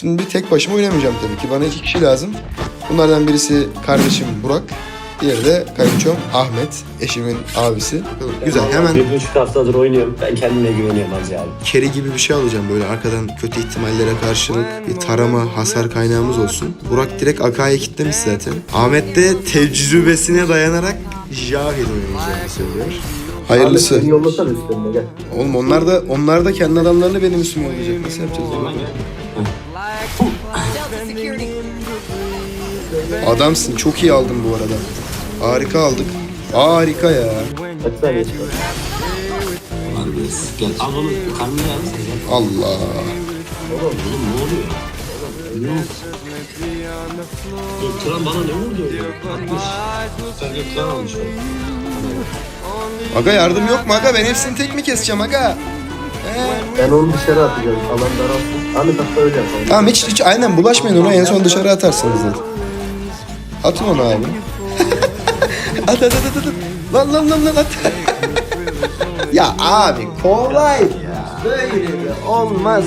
Şimdi bir tek başıma oynamayacağım tabii ki. Bana iki kişi lazım. Bunlardan birisi kardeşim Burak. Diğeri de kayınçom Ahmet. Eşimin abisi. Güzel hemen Bir buçuk haftadır oynuyorum. Ben kendime güveniyorum az ya. keri gibi bir şey alacağım böyle arkadan kötü ihtimallere karşılık bir tarama hasar kaynağımız olsun. Burak direkt Akai'ye kitlemiş zaten. Ahmet de tecrübesine dayanarak Jahil oynayacağını söylüyor. Hayırlısı. Beni yollasana üstlerine gel. Oğlum onlar da onlar da kendi adamlarını benim üstüme yollayacak. Nasıl yapacağız? Delta security. Adamsın. Çok iyi aldın bu arada. Harika aldık. Harika ya. Gel al al. Allah. Oğlum ne oluyor? Yok. Yok Turan bana ne vurdu? Atmış. Sen de Turan almış. Aga yardım yok mu aga? Ben hepsini tek mi keseceğim aga? Ben onu dışarı atacağım. Alan daralsın. Ahmet hatta öyle yapalım. Tamam hiç, hiç aynen bulaşmayın ona en son dışarı atarsınız zaten. Atın onu abi. at at at at at. Lan lan lan lan at. ya abi kolay. Böyle de olmaz.